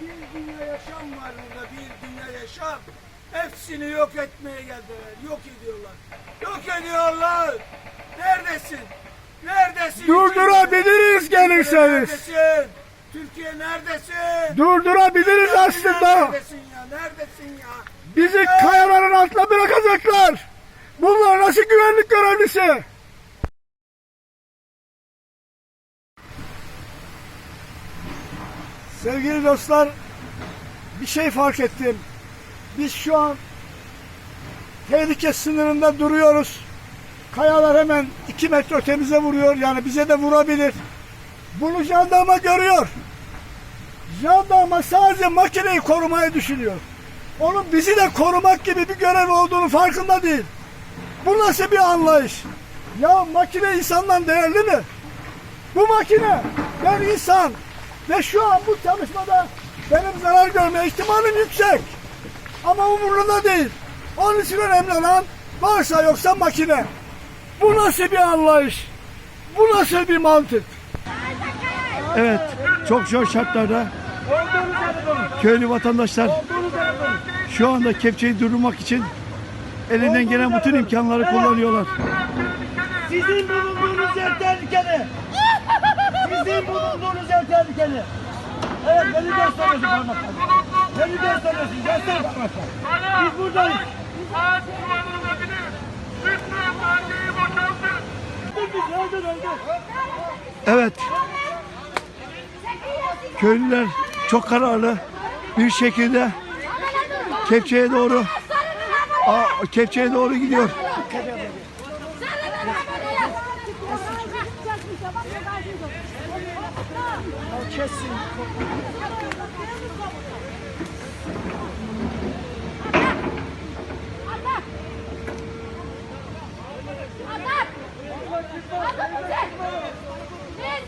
Bir dünya yaşam var burada, bir dünya yaşam. Hepsini yok etmeye geldiler, yok ediyorlar. Yok ediyorlar. Neredesin? Neredesin? Durdurabiliriz gelirseniz. Neredesin? Türkiye neredesin? Durdurabiliriz aslında. Neredesin ya? Neredesin ya? Bizi kayaların altına bırakacaklar. Bunlar nasıl güvenlik görevlisi? Sevgili dostlar, bir şey fark ettim. Biz şu an tehlike sınırında duruyoruz. Kayalar hemen iki metre ötemize vuruyor. Yani bize de vurabilir. Bunu jandarma görüyor. Jandarma sadece makineyi korumayı düşünüyor. Onun bizi de korumak gibi bir görev olduğunu farkında değil. Bu nasıl bir anlayış? Ya makine insandan değerli mi? Bu makine ben insan ve şu an bu çalışmada benim zarar görme ihtimalim yüksek. Ama umurunda değil. Onun için önemli olan varsa yoksa makine. Bu nasıl bir anlayış? Bu nasıl bir mantık? Evet, çok zor şartlarda köylü vatandaşlar şu anda kepçeyi durdurmak için elinden gelen bütün imkanları kullanıyorlar. Sizin bulunduğunuz yer tehlikeli. Yer tehlikeli. Evet beni gösteriyorsun parmakla. Beni gösteriyorsun. Göster parmakla. Biz buradayız. Ağaç kullanılabilir. Lütfen bölgeyi boşaltın. Öldür öldür öldür. Evet, köylüler çok kararlı bir şekilde kepçeye doğru aa, kepçeye doğru gidiyor.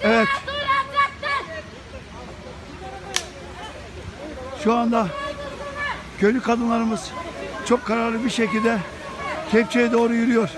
Evet. Şu anda köylü kadınlarımız çok kararlı bir şekilde kepçeye doğru yürüyor.